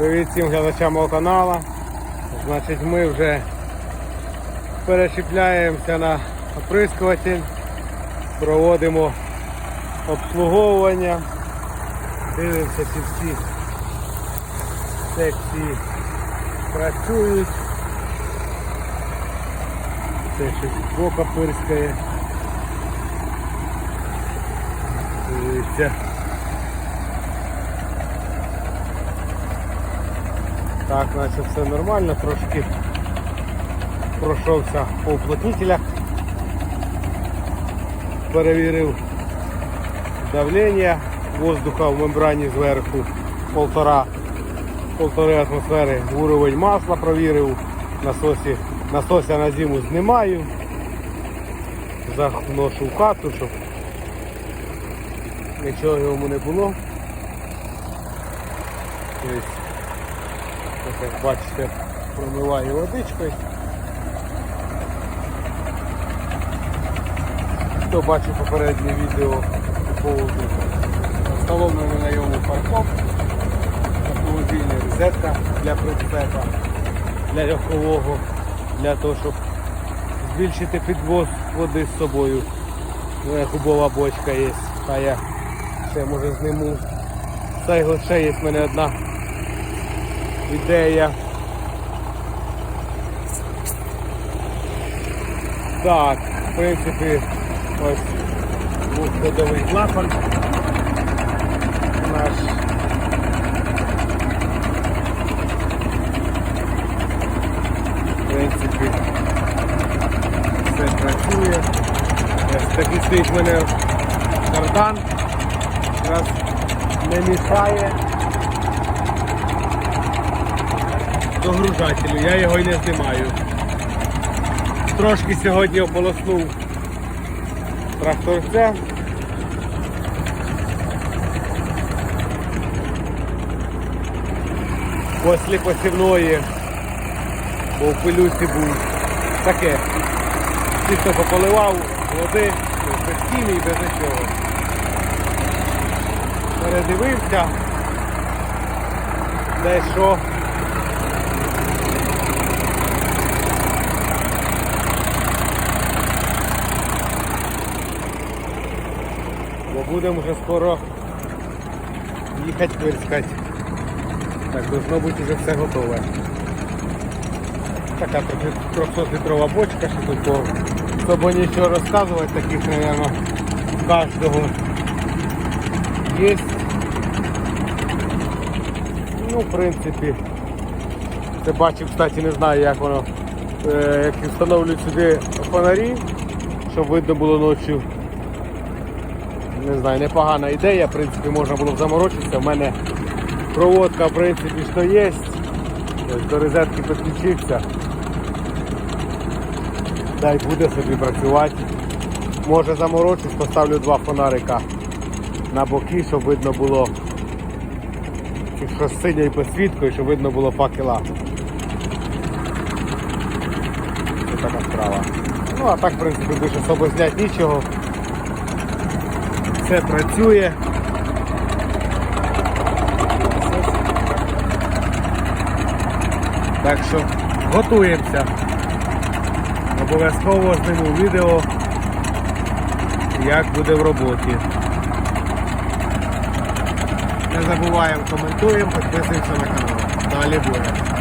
Привіт всім глядачам мого каналу. Значить, ми вже перечіпляємося на оприскуватель, проводимо обслуговування, дивимося, чи всі секції працюють. Це щось бока пирскає. Дивіться. Так, наче все нормально, трошки пройшовся по уплотнителях, перевірив давлення воздуха в мембрані зверху. Полтора, полтори атмосфери, уровень масла провірив, насосі, насося на зиму знімаю, заношу в хату, щоб нічого йому не було. Як бачите, промиваю водичкою. Хто бачив попереднє відео по поводу встановленої на ньому парков, автомобільна розетка для прицепа, для легкового, для того, щоб збільшити підвоз води з собою. Ну, як кубова бочка є, а я ще може зниму. Та й ще є в мене одна ідея. Так, в принципі, ось двохходовий клапан наш. В принципі, все працює. Ось такий стоїть мене кардан. Якраз не мішає. Догружателю, я його й не знімаю. Трошки сьогодні ополоснув тракторця. Після посівної, бо в пилюці був таке. Чисто пополивав води, без хімії, без нічого. Передивився, де що. Бо будемо вже скоро їхати пирскати. Так, должно бути вже все готове. Така трохи 300-літрова бочка, що тут по особо нічого розказувати, таких, мабуть, кожного є. Ну, в принципі, це бачив, кстати, не знаю, як воно, е, як встановлюють сюди фонарі, щоб видно було ночі не знаю, непогана ідея, в принципі, можна було б заморочитися. У мене проводка в принципі що є. До розетки підключився. Дай буде собі працювати. Може заморочусь, поставлю два фонарика на боки, щоб видно було якщо з синьою посвіткою, щоб видно було факела. Ось така справа. Ну а так в принципі більше особо зняти нічого все працює. Так що готуємося. Обов'язково зніму відео, як буде в роботі. Не забуваємо, коментуємо, підписуємося на канал. Далі буде.